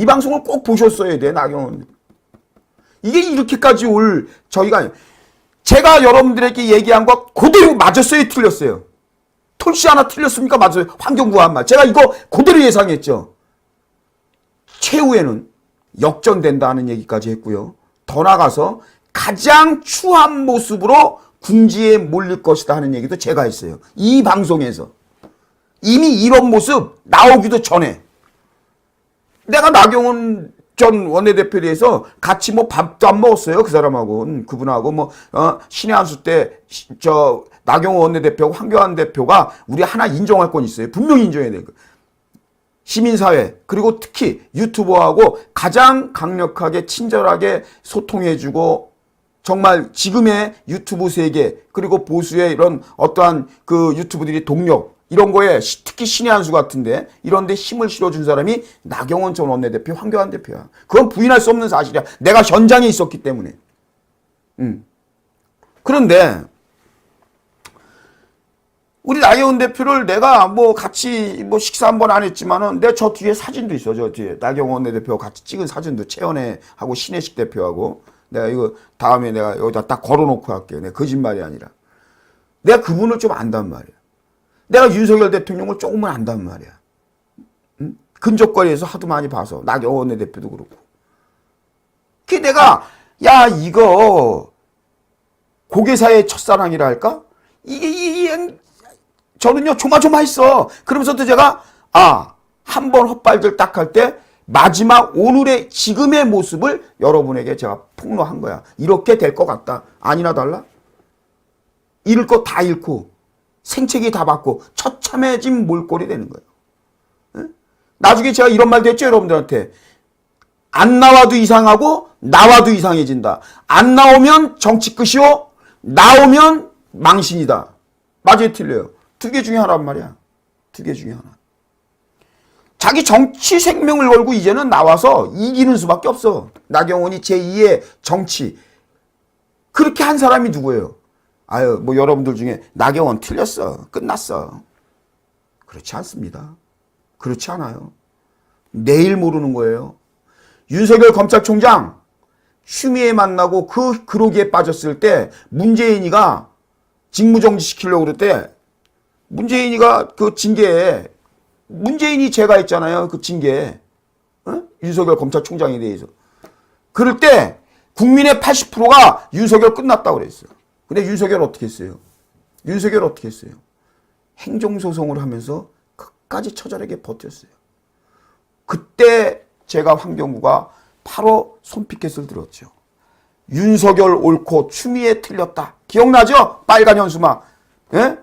이 방송을 꼭 보셨어야 돼, 나경원. 이게 이렇게까지 올 저희가 제가 여러분들에게 얘기한 거 그대로 맞았어요, 틀렸어요. 톨씨 하나 틀렸습니까? 맞아요. 환경부가 한 말. 제가 이거 그대로 예상했죠. 최후에는 역전된다는 얘기까지 했고요. 더 나가서 가장 추한 모습으로 궁지에 몰릴 것이다 하는 얘기도 제가 했어요. 이 방송에서. 이미 이런 모습 나오기도 전에. 내가 나경원 전 원내대표에 대해서 같이 뭐 밥도 안 먹었어요. 그 사람하고. 음, 그분하고 뭐, 어, 신의 한수 때, 시- 저, 나경원 원내대표하고 황교안 대표가 우리 하나 인정할 건 있어요. 분명히 인정해야 될 거. 시민사회, 그리고 특히 유튜버하고 가장 강력하게 친절하게 소통해주고 정말 지금의 유튜브 세계, 그리고 보수의 이런 어떠한 그 유튜브들이 동력, 이런 거에 시- 특히 신의 한 수 같은데 이런 데 힘을 실어준 사람이 나경원 전 원내대표, 황교안 대표야. 그건 부인할 수 없는 사실이야. 내가 현장에 있었기 때문에. 음. 그런데 우리 나경원 대표를 내가 뭐 같이 뭐 식사 한 번 안 했지만은 내 저 뒤에 사진도 있어. 저 뒤에 나경원 대표 같이 찍은 사진도 최연애 하고 신혜식 대표하고 내가 이거 다음에 내가 여기다 딱 걸어놓고 할게요. 내 거짓말이 아니라. 내가 그분을 좀 안단 말이야. 내가 윤석열 대통령을 조금은 안단 말이야. 응? 근접거리에서 하도 많이 봐서 나경원 대표도 그렇고. 그 내가 야 이거 고개사의 첫사랑이라 할까? 이게 이게 저는요 조마조마했어. 그러면서도 제가 아 한 번 헛발질 딱 할 때 마지막 오늘의 지금의 모습을 여러분에게 제가 폭로한 거야. 이렇게 될 것 같다. 아니나 달라? 잃을 거다 잃고 생채기 다 받고 처참해진 몰골이 되는 거예요. 응? 나중에 제가 이런 말도 했죠 여러분들한테 안 나와도 이상하고 나와도 이상해진다. 안 나오면 정치 끝이요. 나오면 망신이다. 맞아요, 틀려요. 두 개 중에 하나란 말이야. 두 개 중에 하나. 자기 정치 생명을 걸고 이제는 나와서 이기는 수밖에 없어. 나경원이 제2의 정치. 그렇게 한 사람이 누구예요? 아유, 뭐 여러분들 중에 나경원 틀렸어. 끝났어. 그렇지 않습니다. 그렇지 않아요. 내일 모르는 거예요. 윤석열 검찰총장 추미애 만나고 그 그로기에 빠졌을 때 문재인이가 직무정지 시키려고 그럴 때 문재인이가 그 징계에 문재인이 제가 했잖아요. 그 징계. 어? 윤석열 검찰총장에 대해서. 그럴 때 국민의 80%가 윤석열 끝났다고 그랬어요. 근데 윤석열 어떻게 했어요? 윤석열 어떻게 했어요? 행정소송을 하면서 끝까지 처절하게 버텼어요. 그때 제가 환경부가 바로 손피켓을 들었죠. 윤석열 옳고 추미애 틀렸다. 기억나죠? 빨간 현수막. 예?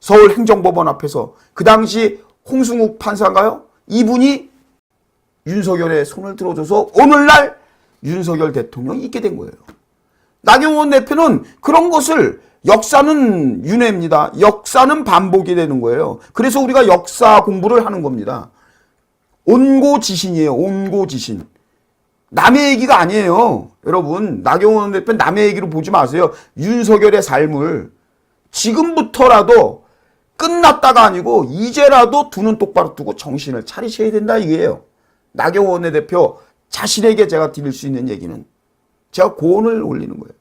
서울 행정법원 앞에서 그 당시 홍승욱 판사인가요? 이분이 윤석열의 손을 들어줘서 오늘날 윤석열 대통령이 있게 된 거예요. 나경원 대표는 그런 것을 역사는 윤회입니다. 역사는 반복이 되는 거예요. 그래서 우리가 역사 공부를 하는 겁니다. 온고지신이에요. 온고지신. 남의 얘기가 아니에요. 여러분, 나경원 대표 남의 얘기로 보지 마세요. 윤석열의 삶을 지금부터라도 끝났다가 아니고 이제라도 두 눈 똑바로 뜨고 정신을 차리셔야 된다 이게요. 나경원 대표 자신에게 제가 드릴 수 있는 얘기는 제가 고언을 올리는 거예요.